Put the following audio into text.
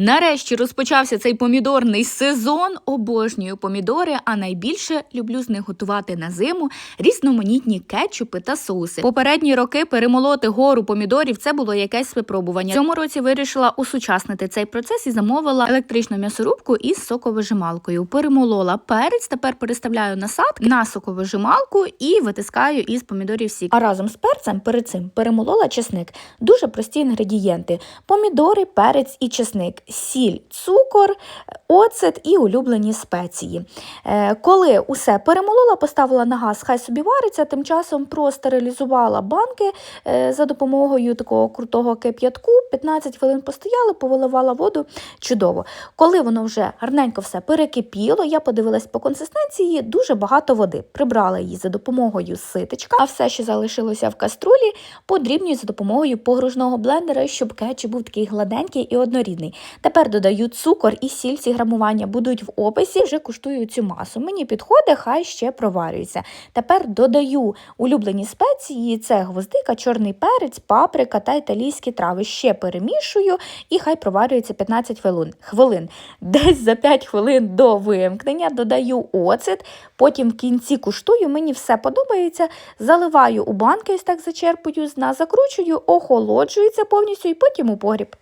Нарешті розпочався цей помідорний сезон. Обожнюю помідори, а найбільше люблю з них готувати на зиму різноманітні кетчупи та соуси. Попередні роки перемолоти гору помідорів це було якесь випробування. Цьому році вирішила усучаснити цей процес і замовила електричну м'ясорубку із соковижималкою. Перемолола перець, тепер переставляю насадки на соковижималку і витискаю із помідорів сік. А разом з перцем перед цим перемолола чесник. Дуже прості інгредієнти: помідори, перець і чесник, сіль, цукор, оцет і улюблені спеції. Е, Коли усе перемолола, поставила на газ, хай собі вариться, тим часом простерилізувала банки е, за допомогою такого крутого кип'ятку. 15 хвилин постояли, повиливала воду. Чудово. Коли воно вже гарненько все перекипіло, я подивилась по консистенції, дуже багато води. Прибрала її за допомогою ситочка, а все, що залишилося в каструлі, подрібнюю за допомогою погружного блендера, щоб кетчуп був такий гладенький і однорідний. Тепер додаю цукор і сіль, ці грамування будуть в описі. Вже куштую цю масу. Мені підходить, хай ще проварюється. Тепер додаю улюблені спеції: це гвоздика, чорний перець, паприка та італійські трави. Ще перемішую і хай проварюється 15 хвилин. Десь за 5 хвилин до вимкнення додаю оцет, потім в кінці куштую, мені все подобається. Заливаю у банки, ось так зачерпую, зна, закручую, охолоджується повністю і потім у погріб.